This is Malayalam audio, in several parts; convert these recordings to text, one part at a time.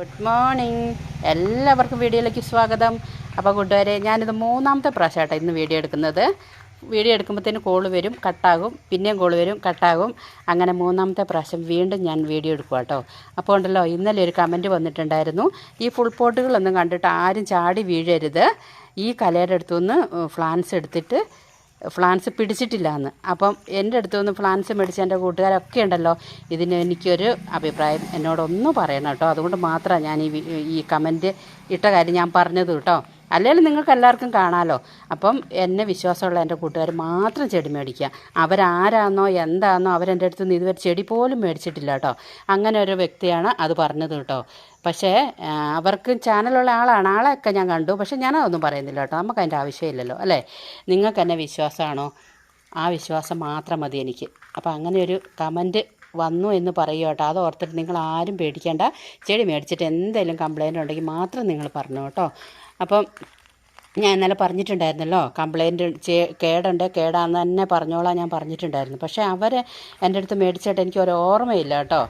ഗുഡ് മോർണിംഗ് എല്ലാവർക്കും വീഡിയോയിലേക്ക് സ്വാഗതം. അപ്പോൾ കൂട്ടുകാരെ ഞാനിത് മൂന്നാമത്തെ പ്രാവശ്യമായിട്ടോ ഇന്ന് വീഡിയോ എടുക്കുന്നത്. വീഡിയോ എടുക്കുമ്പോഴത്തേന് കോൾ വരും കട്ടാകും പിന്നെയും കോൾ വരും കട്ടാകും അങ്ങനെ മൂന്നാമത്തെ പ്രാവശ്യം വീണ്ടും ഞാൻ വീഡിയോ എടുക്കുക കേട്ടോ അപ്പോൾ ഉണ്ടല്ലോ ഇന്നലെ ഒരു കമന്റ് വന്നിട്ടുണ്ടായിരുന്നു. ഈ ഫുൾ പോട്ടുകളൊന്നും കണ്ടിട്ട് ആരും ചാടി വീഴരുത്. ഈ കലയുടെ അടുത്തുനിന്ന് ഫ്ലാൻസ് എടുത്തിട്ട് ഫ്ലാൻസ് പിടിച്ചിട്ടില്ല എന്ന് അപ്പം എന്റെ അടുത്ത് നിന്ന് ഫ്ലാൻസ് മേടിച്ച എന്റെ കൂട്ടുകാരൊക്കെ ഉണ്ടല്ലോ ഇതിന് എനിക്കൊരു അഭിപ്രായം എന്നോടൊന്ന് പറയണം കേട്ടോ. അതുകൊണ്ട് മാത്രമാണ് ഞാൻ ഈ ഈ കമന്റ് ഇട്ട കാര്യം ഞാൻ പറഞ്ഞത് കേട്ടോ. അല്ലെങ്കിൽ നിങ്ങൾക്ക് എല്ലാവർക്കും കാണാമല്ലോ അപ്പം എന്നെ വിശ്വാസമുള്ള എന്റെ കൂട്ടുകാർ മാത്രം ചെടി മേടിക്കുക. അവരാരാന്നോ എന്താണെന്നോ അവരെന്റെ അടുത്ത് നിന്ന് ഇതുവരെ ചെടി പോലും മേടിച്ചിട്ടില്ല കേട്ടോ. അങ്ങനെ ഒരു വ്യക്തിയാണ് അത് പറഞ്ഞത് കേട്ടോ. പക്ഷേ അവർക്ക് ചാനലുള്ള ആളാണ്. ആളെയൊക്കെ ഞാൻ കണ്ടു. പക്ഷേ ഞാനതൊന്നും പറയുന്നില്ല കേട്ടോ. നമുക്ക് അതിന്റെ ആവശ്യമില്ലല്ലോ അല്ലേ? നിങ്ങൾക്ക് എന്നെ വിശ്വാസമാണോ? ആ വിശ്വാസം മാത്രം മതി എനിക്ക്. അപ്പോൾ അങ്ങനെ ഒരു കമന്റ് വന്നു എന്ന് പറയുക കേട്ടോ. അത് ഓർത്തിട്ട് നിങ്ങൾ ആരും പേടിക്കേണ്ട. ചെടി മേടിച്ചിട്ട് എന്തെങ്കിലും കംപ്ലൈന്റ് ഉണ്ടെങ്കിൽ മാത്രം നിങ്ങൾ പറഞ്ഞു കേട്ടോ. അപ്പം ഞാൻ ഇന്നലെ പറഞ്ഞിട്ടുണ്ടായിരുന്നല്ലോ കംപ്ലൈന്റ് കേടുണ്ട് കേടാന്ന് തന്നെ പറഞ്ഞോളാം ഞാൻ പറഞ്ഞിട്ടുണ്ടായിരുന്നു. പക്ഷേ അവർ എന്റെ അടുത്ത് മേടിച്ചിട്ട് എനിക്ക് ഒരു ഓർമ്മയില്ല കേട്ടോ.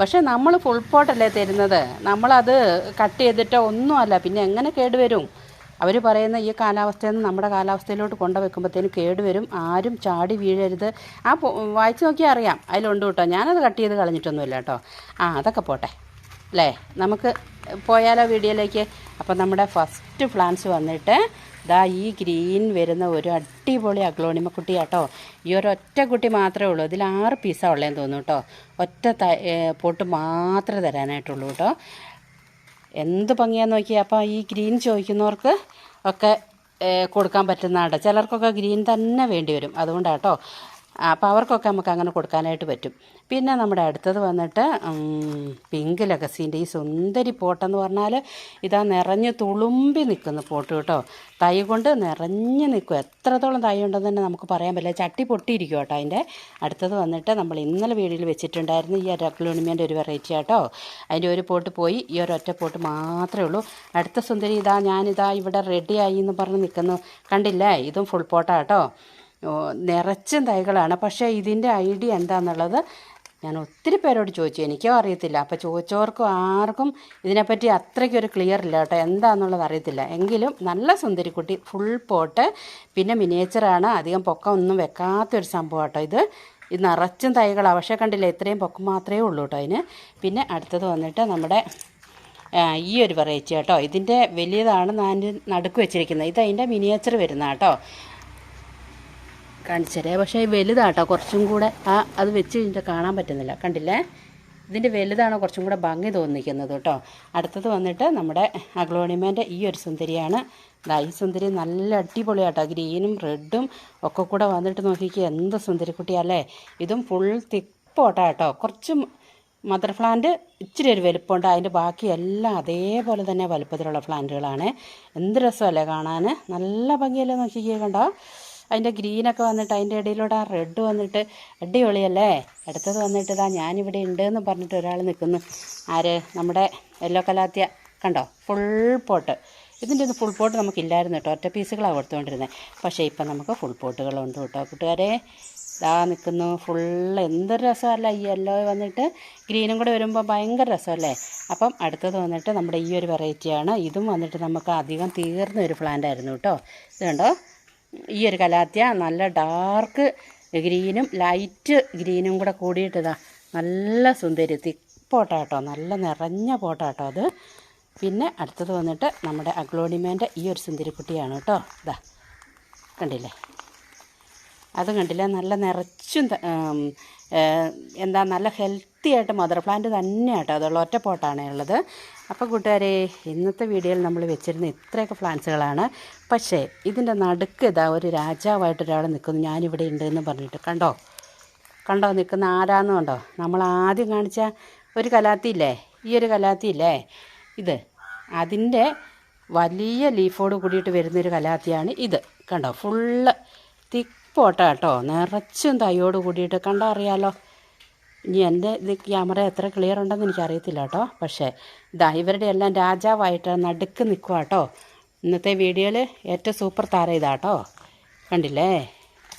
പക്ഷേ നമ്മൾ ഫുൾ പോട്ടല്ലേ തരുന്നത്? നമ്മളത് കട്ട് ചെയ്തിട്ടോ ഒന്നുമല്ല. പിന്നെ എങ്ങനെ കേടുവരും? അവർ പറയുന്ന ഈ കാലാവസ്ഥയിൽ നിന്ന് നമ്മുടെ കാലാവസ്ഥയിലോട്ട് കൊണ്ടുവെക്കുമ്പോഴത്തേനും കേടുവരും ആരും ചാടി വീഴരുത്. ആ വായിച്ച് നോക്കിയാൽ അറിയാം. അതിലുണ്ട് കേട്ടോ. ഞാനത് കട്ട് ചെയ്ത് കളഞ്ഞിട്ടൊന്നുമില്ല കേട്ടോ. ആ അതൊക്കെ പോട്ടെ. അല്ലേ? നമുക്ക് പോയാലോ വീഡിയോയിലേക്ക്? അപ്പം നമ്മുടെ ഫസ്റ്റ് പ്ലാന്റ്സ് വന്നിട്ട് ദാ ഈ ഗ്രീൻ വരുന്ന ഒരു അടിപൊളി അഗ്ലോണിമ കുട്ടിയാട്ടോ ഈ ഒരു ഒറ്റ കുട്ടി മാത്രമേ ഉള്ളൂ. ഇതിൽ ആറ് പീസാ ഉള്ളതെന്ന് തോന്നുന്നു കേട്ടോ. ഒറ്റ പൊട്ട് മാത്രമേ തരാനായിട്ടുള്ളൂ കേട്ടോ. എന്ത് ഭംഗിയാന്ന് നോക്കിയാൽ അപ്പോൾ ഈ ഗ്രീൻ ചോദിക്കുന്നവർക്ക് ഒക്കെ കൊടുക്കാൻ പറ്റുന്നതാണ് ചിലർക്കൊക്കെ ഗ്രീൻ തന്നെ വേണ്ടി വരും. അതുകൊണ്ടാട്ടോ അപ്പോൾ അവർക്കൊക്കെ നമുക്ക് അങ്ങനെ കൊടുക്കാനായിട്ട് പറ്റും. പിന്നെ നമ്മുടെ അടുത്തത് വന്നിട്ട് പിങ്ക് ലഗസീന്റെ ഈ സുന്ദരി പോട്ടെന്ന് പറഞ്ഞാൽ ഇതാ നിറഞ്ഞ് തുളുമ്പി നിൽക്കുന്ന പോട്ട് കേട്ടോ. തൈ കൊണ്ട് നിറഞ്ഞ് നിൽക്കും. എത്രത്തോളം തൈ ഉണ്ടെന്ന് തന്നെ നമുക്ക് പറയാൻ പറ്റില്ല. ചട്ടി പൊട്ടിയിരിക്കും കേട്ടോ അതിന്റെ അടുത്തത് വന്നിട്ട് നമ്മൾ ഇന്നലെ വീടിൽ വെച്ചിട്ടുണ്ടായിരുന്നു ഈ രക്ലോണിമേന്റെ ഒരു വെറൈറ്റി ആട്ടോ. അതിന്റെ ഒരു പോട്ട് പോയി. ഈ ഒരു ഒറ്റ പോട്ട് മാത്രമേ ഉള്ളൂ. അടുത്ത സുന്ദരി ഇതാ ഞാനിതാ ഇവിടെ റെഡിയായി എന്ന് പറഞ്ഞ് നിൽക്കുന്നു. കണ്ടില്ലേ? ഇതും ഫുൾ പോട്ടാട്ടോ നിറച്ചും തൈകളാണ്. പക്ഷേ ഇതിന്റെ ഐഡിയ എന്താണെന്നുള്ളത് ഞാൻ ഒത്തിരി പേരോട് ചോദിച്ചു. എനിക്കോ അറിയത്തില്ല. അപ്പോൾ ചോദിച്ചവർക്കും ആർക്കും ഇതിനെപ്പറ്റി അത്രയ്ക്കൊരു ക്ലിയർ ഇല്ല കേട്ടോ. എന്താണെന്നുള്ളത് അറിയത്തില്ല. എങ്കിലും നല്ല സുന്ദരിക്കുട്ടി ഫുൾ പോട്ട് പിന്നെ മിനിയേച്ചറാണ് അധികം പൊക്കം ഒന്നും വെക്കാത്തൊരു സംഭവം കേട്ടോ ഇത്. ഇത് നിറച്ചും തൈകളാണ് പക്ഷേ കണ്ടില്ല ഇത്രയും പൊക്കം മാത്രമേ ഉള്ളൂ കേട്ടോ അതിന്. പിന്നെ അടുത്തത് വന്നിട്ട് നമ്മുടെ ഈ ഒരു വെറൈറ്റി കേട്ടോ. ഇതിന്റെ വലിയതാണ് ഞാൻ നടുക്ക് വെച്ചിരിക്കുന്നത്. ഇത് അതിന്റെ മിനിയേച്ചർ വരുന്ന കേട്ടോ. കാണിച്ചരേ പക്ഷേ വലുതാട്ടോ. കുറച്ചും കൂടെ ആ അത് വെച്ച് കഴിഞ്ഞിട്ട് കാണാൻ പറ്റുന്നില്ല. കണ്ടില്ലേ? ഇതിന്റെ വലുതാണ് കുറച്ചും കൂടെ ഭംഗി തോന്നിക്കുന്നത് കേട്ടോ. അടുത്തത് വന്നിട്ട് നമ്മുടെ അഗ്ലോണിമേന്റെ ഈ ഒരു സുന്ദരിയാണ്. ഈ സുന്ദരി നല്ല അടിപൊളിയാട്ടോ. ഗ്രീനും റെഡും ഒക്കെ കൂടെ വന്നിട്ട് നോക്കിക്ക് എന്ത് സുന്ദരിക്കുട്ടിയല്ലേ ഇതും ഫുൾ തിപ്പോട്ടാ കേട്ടോ. കുറച്ചും മദർ പ്ലാന്റ് ഇച്ചിരി ഒരു വലുപ്പമുണ്ട്. അതിന്റെ ബാക്കി എല്ലാം അതേപോലെ തന്നെ വലുപ്പത്തിലുള്ള പ്ലാന്റുകളാണ് എന്ത് രസമല്ലേ കാണാൻ? നല്ല ഭംഗിയല്ലേ നോക്കിക്കേ കണ്ടോ? അതിന്റെ ഗ്രീനൊക്കെ വന്നിട്ട് അതിന്റെ ഇടയിലൂടെ ആ റെഡ് വന്നിട്ട് അടിപൊളിയല്ലേ? അടുത്തത് വന്നിട്ട് ഇതാ ഞാനിവിടെ ഉണ്ട് എന്ന് പറഞ്ഞിട്ട് ഒരാൾ നിൽക്കുന്നു. ആര്? നമ്മുടെ യെല്ലോ കലാത്തിയ. കണ്ടോ? ഫുൾ പോട്ട് ഇതിന്റെ ഒന്ന് ഫുൾ പോട്ട് നമുക്കില്ലായിരുന്നു കേട്ടോ. ഒറ്റ പീസുകളാണ് കൊടുത്തുകൊണ്ടിരുന്നത് പക്ഷേ ഇപ്പം നമുക്ക് ഫുൾ പോട്ടുകളുണ്ട് കേട്ടോ. കൂട്ടുകാരെ ഇതാ നിൽക്കുന്നു. ഫുള്ള് എന്തൊരു രസമല്ല? ഈ യെല്ലോ വന്നിട്ട് ഗ്രീനും കൂടെ വരുമ്പോൾ ഭയങ്കര രസമല്ലേ? അപ്പം അടുത്തത് വന്നിട്ട് നമ്മുടെ ഈ ഒരു വെറൈറ്റിയാണ് ഇതും വന്നിട്ട് നമുക്ക് അധികം തീർന്ന ഒരു പ്ലാന്റ് ആയിരുന്നു കേട്ടോ. ഇത് കണ്ടോ? ഈ ഒരു കലാത്തിയ നല്ല ഡാർക്ക് ഗ്രീനും ലൈറ്റ് ഗ്രീനും കൂടെ കൂടിയിട്ടതാ. നല്ല സുന്ദരി തിപ്പോട്ടാട്ടോ നല്ല നിറഞ്ഞ പോട്ടാട്ടോ അത്. പിന്നെ അടുത്തത് വന്നിട്ട് നമ്മുടെ അഗ്ലോണിമേന്റെ ഈ ഒരു സുന്ദരിക്കുട്ടിയാണ് കേട്ടോ. ഇതാ കണ്ടില്ലേ? അതും കണ്ടില്ല? നല്ല നിറച്ചും എന്താ നല്ല ഹെൽത്തി ആയിട്ട് മദർ പ്ലാന്റ് തന്നെയാട്ടോ അതുള്ള ഒറ്റ പോട്ടാണ് ഉള്ളത്. അപ്പോൾ കൂട്ടുകാരെ ഇന്നത്തെ വീഡിയോയിൽ നമ്മൾ വെച്ചിരുന്ന ഇത്രയൊക്കെ പ്ലാന്റ്സുകളാണ്. പക്ഷേ ഇതിന്റെ നടുക്ക് ഇതാ ഒരു രാജാവായിട്ട് ഒരാൾ നിൽക്കുന്നു ഞാനിവിടെ ഉണ്ട് എന്ന് പറഞ്ഞിട്ട്. കണ്ടോ? കണ്ടോ? നിൽക്കുന്ന ആരാന്ന് കണ്ടോ? നമ്മൾ ആദ്യം കാണിച്ച ഒരു കലാത്തിയില്ലേ ഈ ഒരു കലാത്തിയില്ലേ ഇത്. അതിന്റെ വലിയ ലീഫോട് കൂടിയിട്ട് വരുന്നൊരു കലാത്തിയാണ് ഇത്. കണ്ടോ? ഫുള്ള് തിക്ക് കേട്ടോ നിറച്ചും തൈയോട് കൂടിയിട്ട്. കണ്ടോ? അറിയാലോ? ഇനി എന്റെ ഇത് ക്യാമറ എത്ര ക്ലിയർ ഉണ്ടെന്ന് എനിക്കറിയത്തില്ല കേട്ടോ. പക്ഷേ ഇതാ ഇവരുടെ എല്ലാം രാജാവായിട്ട് നടുക്ക് നിൽക്കുക കേട്ടോ. ഇന്നത്തെ വീഡിയോയിൽ ഏറ്റവും സൂപ്പർ താരം ഇതാട്ടോ കണ്ടില്ലേ?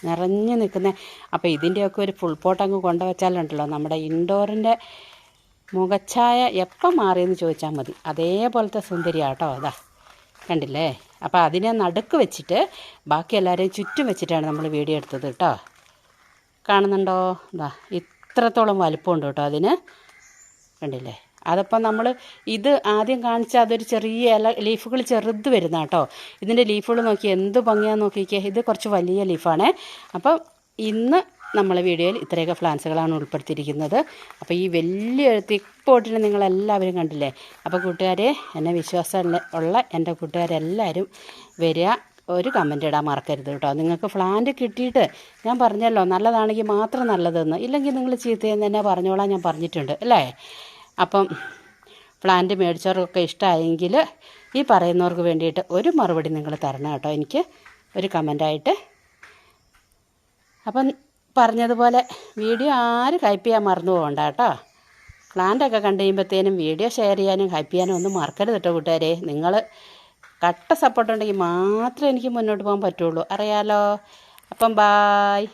നിറഞ്ഞു നിൽക്കുന്ന അപ്പോൾ ഇതിന്റെയൊക്കെ ഒരു ഫുൾ പോട്ട് അങ്ങ് കൊണ്ടുവച്ചാലുണ്ടല്ലോ. നമ്മുടെ ഇൻഡോറിന്റെ മുഖച്ഛായ എപ്പം മാറിയെന്ന് ചോദിച്ചാൽ മതി. അതേപോലത്തെ സുന്ദരിയാട്ടോ അതാ കണ്ടില്ലേ? അപ്പോൾ അതിനെ നടുക്ക് വെച്ചിട്ട് ബാക്കി എല്ലാവരെയും ചുറ്റും വെച്ചിട്ടാണ് നമ്മൾ വീഡിയോ എടുത്തത് കേട്ടോ. കാണുന്നുണ്ടോ? ഇതാ ഇത്രത്തോളം വലിപ്പമുണ്ട് കേട്ടോ അതിന്. കണ്ടില്ലേ? അതപ്പം നമ്മൾ ഇത് ആദ്യം കാണിച്ച അതൊരു ചെറിയ ഇല ലീഫുകൾ ചെറുത് വരുന്ന കേട്ടോ. ഇതിന്റെ ലീഫുകൾ നോക്കി എന്ത് ഭംഗിയാന്ന് നോക്കിക്കേ. ഇത് കുറച്ച് വലിയ ലീഫാണേ. അപ്പം ഇന്ന് നമ്മൾ വീഡിയോയിൽ ഇത്രയൊക്കെ ഫ്ലാൻസുകളാണ് ഉൾപ്പെടുത്തിയിരിക്കുന്നത്. അപ്പോൾ ഈ വലിയ തിക്ക് പോട്ടിനെ നിങ്ങളെല്ലാവരും കണ്ടില്ലേ? അപ്പോൾ കൂട്ടുകാരെ എന്നെ വിശ്വാസം ഉള്ള എന്റെ കൂട്ടുകാരെല്ലാവരും വരിക. ഒരു കമന്റ് ഇടാൻ മറക്കരുത് കേട്ടോ. നിങ്ങൾക്ക് പ്ലാന്റ് കിട്ടിയിട്ട് ഞാൻ പറഞ്ഞല്ലോ നല്ലതാണെങ്കിൽ മാത്രം നല്ലതെന്ന്. ഇല്ലെങ്കിൽ നിങ്ങൾ ചീത്തയെന്ന് തന്നെ പറഞ്ഞോളാം ഞാൻ പറഞ്ഞിട്ടുണ്ട് അല്ലേ? അപ്പം പ്ലാന്റ് മേടിച്ചവർക്കൊക്കെ ഇഷ്ടമായെങ്കിൽ ഈ പറയുന്നവർക്ക് വേണ്ടിയിട്ട് ഒരു മറുപടി നിങ്ങൾ തരണം കേട്ടോ. എനിക്ക് ഒരു കമന്റായിട്ട് അപ്പം പറഞ്ഞതുപോലെ വീഡിയോ ആരും ഹൈപ്പ് ചെയ്യാൻ മറന്നു പോകണ്ട കേട്ടോ. പ്ലാന്റൊക്കെ കണ്ടു കഴിയുമ്പോഴത്തേനും വീഡിയോ ഷെയർ ചെയ്യാനും ഹൈപ്പ് ചെയ്യാനും ഒന്നും മറക്കരുത് കേട്ടോ കൂട്ടുകാരെ. നിങ്ങൾ കട്ട സപ്പോർട്ട് ഉണ്ടെങ്കിൽ മാത്രമേ എനിക്ക് മുന്നോട്ട് പോകാൻ പറ്റുള്ളൂ. അറിയാലോ? അപ്പം ബായ്